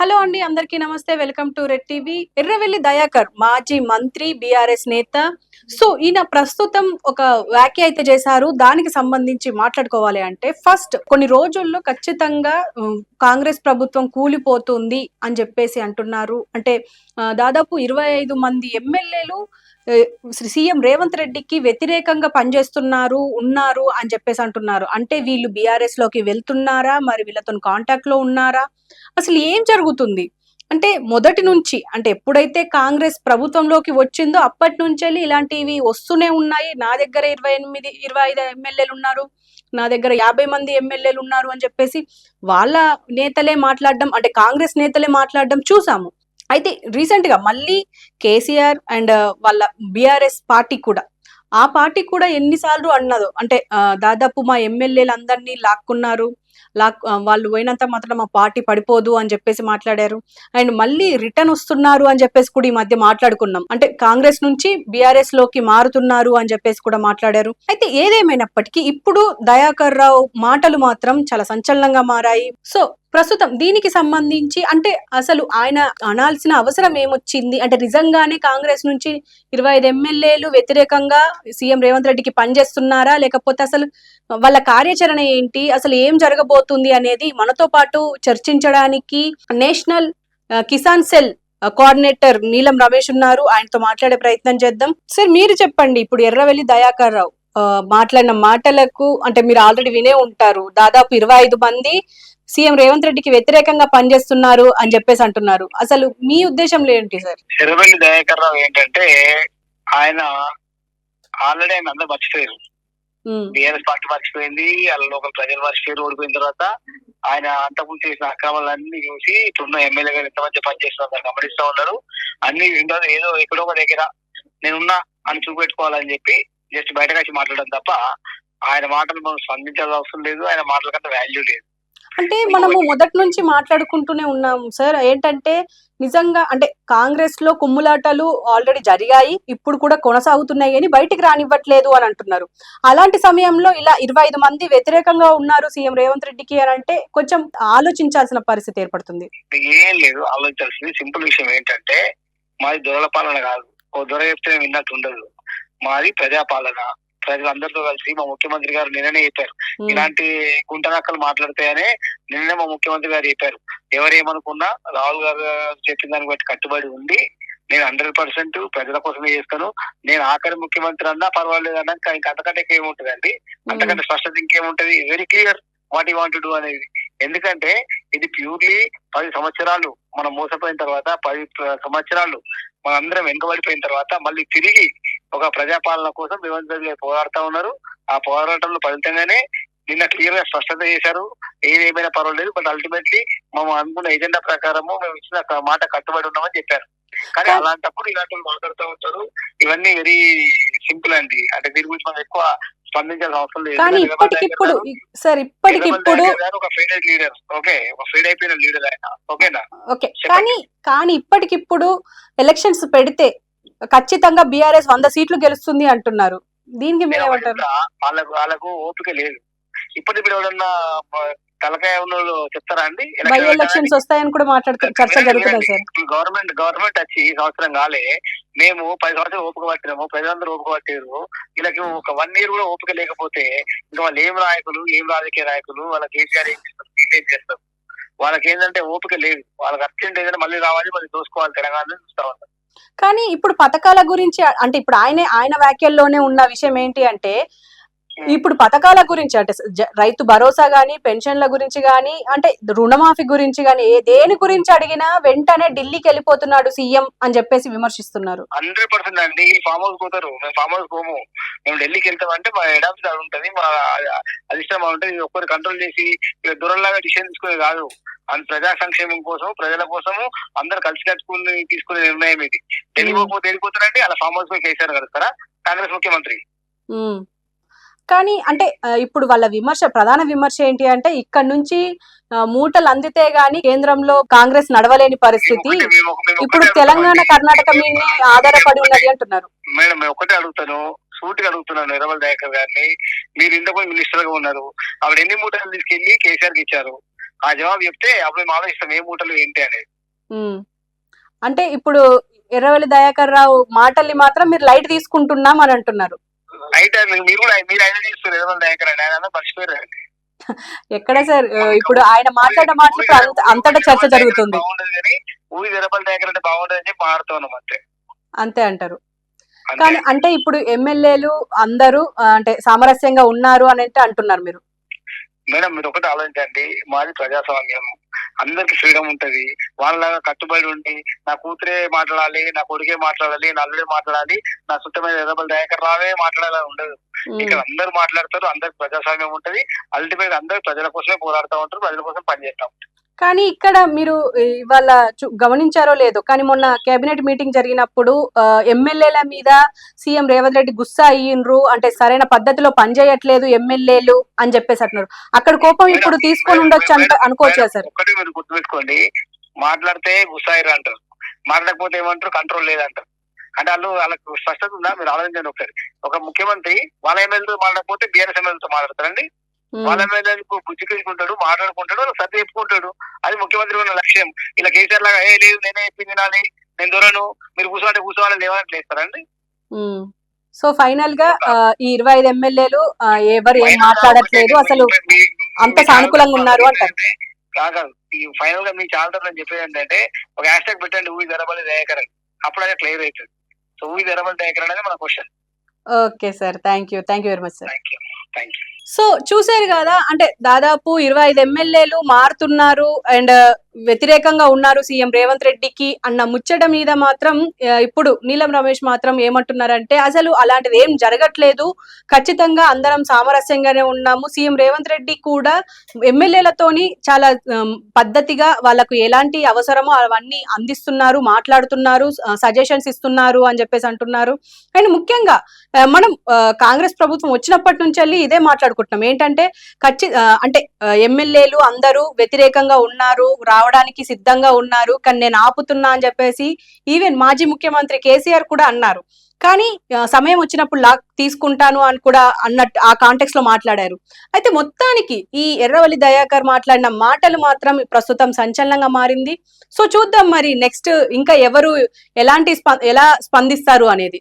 Hello అండి అందరికీ namaste. Welcome to Red TV. Erravelli Dayakar మాజీ మంత్రి బీఆర్ఎస్ నేత. సో ఈయన ప్రస్తుతం ఒక వ్యాఖ్య అయితే చేశారు. దానికి సంబంధించి మాట్లాడుకోవాలి అంటే ఫస్ట్ కొన్ని రోజుల్లో ఖచ్చితంగా కాంగ్రెస్ ప్రభుత్వం కూలిపోతుంది అని చెప్పేసి అంటున్నారు. అంటే దాదాపు ఇరవై ఐదు మంది ఎమ్మెల్యేలు సీఎం రేవంత్ రెడ్డికి వ్యతిరేకంగా పనిచేస్తున్నారు ఉన్నారు అని చెప్పేసి అంటున్నారు. అంటే వీళ్ళు బీఆర్ఎస్లోకి వెళ్తున్నారా? మరి వీళ్ళతో కాంటాక్ట్లో ఉన్నారా? అసలు ఏం జరుగుతుంది? అంటే మొదటి నుంచి అంటే ఎప్పుడైతే కాంగ్రెస్ ప్రభుత్వంలోకి వచ్చిందో అప్పటి నుంచి ఇలాంటివి వస్తూనే ఉన్నాయి. నా దగ్గర ఇరవై ఎనిమిది ఇరవై ఐదు ఎమ్మెల్యేలు ఉన్నారు. నా దగ్గర యాభై మంది ఎమ్మెల్యేలు ఉన్నారు అని చెప్పేసి వాళ్ళ నేతలే మాట్లాడడం అంటే కాంగ్రెస్ నేతలే మాట్లాడడం చూసాము. అయితే రీసెంట్గా మళ్ళీ కేసీఆర్ అండ్ uh, వాళ్ళ బీఆర్ఎస్ పార్టీ కూడా. ఆ పార్టీ కూడా ఎన్నిసార్లు అన్నదో అంటే uh, దాదాపు మా ఎమ్మెల్యేలు అందరినీ లాక్కున్నారు. లాక్ uh, వాళ్ళు పోయినంత మాత్రం మా పార్టీ పడిపోదు అని చెప్పేసి మాట్లాడారు. అండ్ మళ్ళీ రిటర్న్ వస్తున్నారు అని చెప్పేసి కూడా ఈ మధ్య మాట్లాడుకున్నాం. అంటే కాంగ్రెస్ నుంచి బీఆర్ఎస్లోకి మారుతున్నారు అని చెప్పేసి కూడా మాట్లాడారు. అయితే ఏదేమైనప్పటికీ ఇప్పుడు దయాకర్ రావు మాటలు మాత్రం చాలా సంచలనంగా మారాయి. సో ప్రస్తుతం దీనికి సంబంధించి అంటే అసలు ఆయన అనాల్సిన అవసరం ఏమొచ్చింది? అంటే నిజంగానే కాంగ్రెస్ నుంచి ఇరవై ఐదు ఎమ్మెల్యేలు వ్యతిరేకంగా సీఎం రేవంత్ రెడ్డికి పనిచేస్తున్నారా? లేకపోతే అసలు వాళ్ళ కార్యాచరణ ఏంటి? అసలు ఏం జరగబోతుంది అనేది మనతో పాటు చర్చించడానికి నేషనల్ కిసాన్ సెల్ కోఆర్డినేటర్ నీలం రమేష్ ఉన్నారు. ఆయనతో మాట్లాడే ప్రయత్నం చేద్దాం. సార్ మీరు చెప్పండి. ఇప్పుడు ఎర్రవెల్లి దయాకర్ రావు ఆ, మాట్లాడిన మాటలకు అంటే మీరు ఆల్రెడీ వినే ఉంటారు. దాదాపు ఇరవై ఐదు మంది సీఎం రేవంత్ రెడ్డికి వ్యతిరేకంగా పనిచేస్తున్నారు అని చెప్పేసి అంటున్నారు. అసలు మీ ఉద్దేశంలో ఏంటి సార్? ఎర్రబెల్లి దయాకర్ రావు ఏంటంటే ఆయన ఆల్రెడీ ఆయన అందరూ మర్చిపోయారు. బీఆర్ఎస్ పార్టీ మర్చిపోయింది వాళ్ళ లోకల్ ప్రజలు మర్చిపోయారు ఓడిపోయిన తర్వాత ఆయన అంతకుముందు చేసిన అక్రమాలన్నీ చూసి ఇప్పుడున్న ఎమ్మెల్యే గారు ఎంతమంది పనిచేస్తున్నారు గమనిస్తా ఉన్నారు. అన్ని వింటారు ఏదో ఎక్కడో ఒక దగ్గర నేనున్నా అని చూపెట్టుకోవాలని చెప్పి జస్ట్ బయటకు వచ్చి మాట్లాడడం తప్ప ఆయన మాటలు మనం స్పందించాల్సిన అవసరం లేదు ఆయన మాటల కంటే వాల్యూ లేదు. అంటే మనము మొదటి నుంచి మాట్లాడుకుంటూనే ఉన్నాం సార్. ఏంటంటే నిజంగా అంటే కాంగ్రెస్లో కుమ్ములాటలు ఆల్రెడీ జరిగాయి ఇప్పుడు కూడా కొనసాగుతున్నాయి అని బయటికి రానివ్వట్లేదు అని అంటున్నారు. అలాంటి సమయంలో ఇలా ఇరవై ఐదు మంది వ్యతిరేకంగా ఉన్నారు సీఎం రేవంత్ రెడ్డికి అని అంటే కొంచెం ఆలోచించాల్సిన పరిస్థితి ఏర్పడుతుంది. ఏం లేదు ఆలోచించాల్సింది సింపుల్ విషయం ఏంటంటే మాది దొరల పాలన కాదు. ఓ దొర చెప్తే విన్నట్టు ఉండదు. మాది ప్రజాపాలన. ప్రజలందరితో కలిసి మా ముఖ్యమంత్రి గారు నిన్ననే చెప్పారు. ఇలాంటి గుంటనక్కలు మాట్లాడతాయని నిన్ననే మా ముఖ్యమంత్రి గారు చెప్పారు. ఎవరేమనుకున్నా రాహుల్ గారు చెప్పిన దాన్ని బట్టి కట్టుబడి ఉంది నేను హండ్రెడ్ పర్సెంట్ ప్రజల కోసమే చేస్తాను. నేను ఆఖరి ముఖ్యమంత్రి అన్నా పర్వాలేదు అన్నా ఇంకా అంతకంటే ఏముంటదండి అంతకంటే స్పష్టత ఇంకేముంటది? Very clear what we want do అనేది. ఎందుకంటే ఇది ప్యూర్లీ పది సంవత్సరాలు మనం మోసపోయిన తర్వాత పది సంవత్సరాలు మనందరం వెనుకబడిపోయిన తర్వాత మళ్ళీ తిరిగి ఒక ప్రజాపాలన కోసం రేవంత్ రెడ్డి పోరాడుతా ఉన్నారు. ఆ పోరాటంలో ఫలితంగానే నిన్న క్లియర్గా స్పష్టత చేశారు. ఏదేమైనా పర్వాలేదు బట్ అల్టిమేట్లీ మేము అనుకున్న ఎజెండా ప్రకారము మేము ఇచ్చిన మాట కట్టుబడి ఉన్నామని చెప్పారు. కానీ అలాంటప్పుడు ఇలాంటి మాట్లాడుతూ ఉంటారు. ఇవన్నీ వెరీ సింపుల్ అండి. అంటే దీని గురించి మనం ఎక్కువ స్పందించాల్సిన అవసరం లేదు. కానీ ఇప్పటికిప్పుడు సార్ ఇప్పటికిప్పుడు ఒక లీడర్ ఓకే ఒక అయిపోయిన లీడర్ ఆయన. ఓకేనా? ఓకే. కానీ కానీ ఇప్పటికిప్పుడు ఎలక్షన్స్ పెడితే ఖచ్చితంగా బీఆర్ఎస్ వంద సీట్లు గెలుస్తుంది అంటున్నారు. దీనికి మీరు ఏమంటారు? వాళ్ళకు వాళ్ళకు ఓపిక లేదు. ఇప్పటిప్పుడు ఎవడన్నా ఆ, తలకాయ చెప్తారా అండి? బై ఎలక్షన్స్ వస్తాయని కూడా మాట్లాడుతున్నారు చర్చ జరుగుతున్నాయి సార్? గవర్నమెంట్ గవర్నమెంట్ వచ్చి ఈ సంవత్సరం కాలే మేము పది సంవత్సరాలు ఓపిక పట్టినాము ప్రజలందరూ ఓపిక పట్టారు వీళ్ళకి ఒక వన్ ఇయర్ కూడా ఓపిక లేకపోతే ఇంకా వాళ్ళు ఏం నాయకులు ఏం రాజకీయ నాయకులు వాళ్ళ కేసీఆర్ ఏం చేస్తారు ఏం చేస్తారు? వాళ్ళకి ఏంటంటే ఓపిక లేదు. వాళ్ళకి అర్జెంట్ ఏదైనా మళ్ళీ రావాలి మళ్ళీ దోసుకోవాలి తెలంగాణ చూస్తా ఉంటారు కానీ ఇప్పుడు పథకాల గురించి అంటే ఇప్పుడు ఆయనే ఆయన వ్యాఖ్యల్లోనే ఉన్న విషయం ఏంటి అంటే ఇప్పుడు పథకాల గురించి అంటే రైతు భరోసా గాని పెన్షన్ల గురించి గాని అంటే రుణమాఫీ గురించి గాని ఏ దేని గురించి అడిగినా వెంటనే ఢిల్లీకి వెళ్ళిపోతున్నాడు సీఎం అని చెప్పేసి విమర్శిస్తున్నారు. హండ్రెడ్ పర్సెంట్ అండి. ఈ ఫామ్ హౌస్ పోతారు. మేము ఫామ్ హౌస్ పోము. మేము ఢిల్లీకి వెళ్తామంటే మా హెడ్ ఆఫీస్ అది ఉంటుంది. మా అధిష్టం ఉంటుంది. ఒక్కరు కంట్రోల్ చేసి దూరంలాగా డిసిషన్ తీసుకునేది కాదు. అంత ప్రజా సంక్షేమం కోసం ప్రజల కోసము అందరు కలిసి కట్టుకుని తీసుకునే నిర్ణయం ఇది. ఢిల్లీ Hmm. పోతే వెళ్ళిపోతారండి అలా ఫామ్ హౌస్ పోయి కేసీఆర్ కలుస్తారా కాంగ్రెస్ ముఖ్యమంత్రి. కానీ అంటే ఇప్పుడు వాళ్ళ విమర్శ ప్రధాన విమర్శ ఏంటి అంటే ఇక్కడ నుంచి మూటలు అందితే గాని కేంద్రంలో కాంగ్రెస్ నడవలేని పరిస్థితి. ఇప్పుడు తెలంగాణ. కర్ణాటక మీదనే ఆధారపడి ఉన్నది అంటున్నారు. మేడం ఒకటే అడుగుతాను సూటిగా అడుగుతున్నాను నిరమల్ దయాకర్ గారిని. మీరు ఇంతకు మినిస్టర్గా ఉన్నారు. ఆవిడ ఎన్ని మూటలు తీసుకెళ్ళి కేసీఆర్కి ఇచ్చారు? ఆ జవాబు చెప్తే అప్పుడు మేము ఆలోచిస్తాం ఏ మూటలు ఏంటి అనేది. అంటే ఇప్పుడు ఎర్రవెల్లి దయాకర్ రావు మాటల్ని మాత్రం మీరు లైట్ తీసుకుంటున్నాం అని అంటున్నారు. అయితే మీరు కూడా మీరు ఆయన ఆయన మర్చిపోయారు ఎక్కడ సార్? ఇప్పుడు ఆయన మాట్లాడే మాటలు అంతటా చర్చ జరుగుతుంది. ఊరి అంటే అని చెప్పి మారుతున్నాం అంతే. అంతే అంటారు. కానీ అంటే ఇప్పుడు ఎమ్మెల్యేలు అందరూ అంటే సామరస్యంగా ఉన్నారు అని అంటే అంటున్నారు మీరు. మేడం మీరు ఒకటి ఆలోచించండి. మాది ప్రజాస్వామ్యం. అందరికి ఫ్రీడమ్ ఉంటది. వాళ్ళలాగా కట్టుబడి ఉండి నా కూతురే మాట్లాడాలి నా కొడుకే మాట్లాడాలి నా అల్లుడే మాట్లాడాలి నా సుత్తమైన ఎర్రబల్ దయాకర్ రావే మాట్లాడాలని ఉండదు. ఇక్కడ అందరు మాట్లాడతారు అందరికి ప్రజాస్వామ్యం ఉంటది. అల్టిమేట్ అందరు ప్రజల కోసమే పోరాడుతూ ఉంటారు ప్రజల కోసం పనిచేస్తాం కానీ ఇక్కడ మీరు ఇవాళ గమనించారో లేదో కానీ మొన్న కేబినెట్ మీటింగ్ జరిగినప్పుడు ఎమ్మెల్యేల మీద సీఎం రేవంత్ రెడ్డి గుస్సా అయ్యిండ్రు అంటే సరైన పద్ధతిలో పనిచేయట్లేదు ఎమ్మెల్యేలు అని చెప్పేసి అంటున్నారు. అక్కడ కోపం ఇప్పుడు తీసుకొని ఉండొచ్చు అంట అనుకోవచ్చు సార్? మీరు గుర్తుపెట్టుకోండి మాట్లాడితే గుసాయిరు అంటారు. మాట్లాడకపోతే ఏమంటారు? కంట్రోల్ లేదంటారు. అంటే వాళ్ళు వాళ్ళకు స్పష్టత ఉందా? మీరు ఆలోచించండి ఒకసారి. ఒక ముఖ్యమంత్రి వాళ్ళ ఎమ్మెల్యేతో మాట్లాడకపోతే బీఆర్ఎస్ ఎమ్మెల్యేతో మాట్లాడతారండి. వాళ్ళ ఎమ్మెల్యేలకు బుజ్జికించుకుంటాడు మాట్లాడుకుంటాడు వాళ్ళకి సర్ది చెప్పుకుంటాడు? అది ముఖ్యమంత్రి ఉన్న లక్ష్యం. ఇలా కేసీఆర్ లాగా ఏ లేదు నేనే చెప్పింది నాని నేను దొరను మీరు కూర్చోండి కూర్చోవాలని లేవని లేస్తారండి. సో ఫైనల్గా ఈ ఇరవై ఐదు ఎమ్మెల్యేలు ఎవరు ఏం మాట్లాడట్లేదు అసలు అంత సానుకూలంగా ఉన్నారు అంటారు. కాదు ఈ ఫైనల్గా మీ చాలా నేను చెప్పేది ఏంటంటే ఒక హ్యాష్ ట్యాగ్ పెట్టండి ఊవి ధరబలి దయాకర్ అని అప్పుడు అది క్లియర్ అవుతుంది. సో ఊవి ధరబలి దయాకర్ అనేది మన question okay sir thank you thank you very much sir thank you thank you so చూసారు కదా అంటే దాదాపు ఇరవై ఐదు ఎమ్మెల్యేలు మారుతున్నారు. అండ్ వ్యతిరేకంగా ఉన్నారు సీఎం రేవంత్ రెడ్డికి అన్న ముచ్చట మీద మాత్రం ఇప్పుడు నీలం రమేష్ మాత్రం ఏమంటున్నారంటే అసలు అలాంటిది ఏం జరగట్లేదు. ఖచ్చితంగా అందరం సామరస్యంగానే ఉన్నాము. సీఎం రేవంత్ రెడ్డి కూడా ఎమ్మెల్యేలతోని చాలా పద్ధతిగా వాళ్ళకు ఎలాంటి అవసరమో అవన్నీ అందిస్తున్నారు మాట్లాడుతున్నారు సజెషన్స్ ఇస్తున్నారు అని చెప్పేసి అంటున్నారు. అండ్ ముఖ్యంగా మనం కాంగ్రెస్ ప్రభుత్వం వచ్చినప్పటి నుంచి వెళ్ళి ఇదే మాట్లాడుకుంటున్నాం. ఏంటంటే ఖచ్చి అంటే ఎమ్మెల్యేలు అందరూ వ్యతిరేకంగా ఉన్నారు రావడానికి సిద్ధంగా ఉన్నారు. కానీ నేను ఆపుతున్నా అని చెప్పేసి ఈవెన్ మాజీ ముఖ్యమంత్రి కేసీఆర్ కూడా అన్నారు. కానీ సమయం వచ్చినప్పుడు లాక్ తీసుకుంటాను అని కూడా అన్నట్టు ఆ కాంటెక్స్లో మాట్లాడారు. అయితే మొత్తానికి ఈ ఎర్రవల్లి దయాకర్ మాట్లాడిన మాటలు మాత్రం ప్రస్తుతం సంచలనంగా మారింది. సో చూద్దాం మరి నెక్స్ట్ ఇంకా ఎవరు ఎలాంటి ఎలా స్పందిస్తారు అనేది.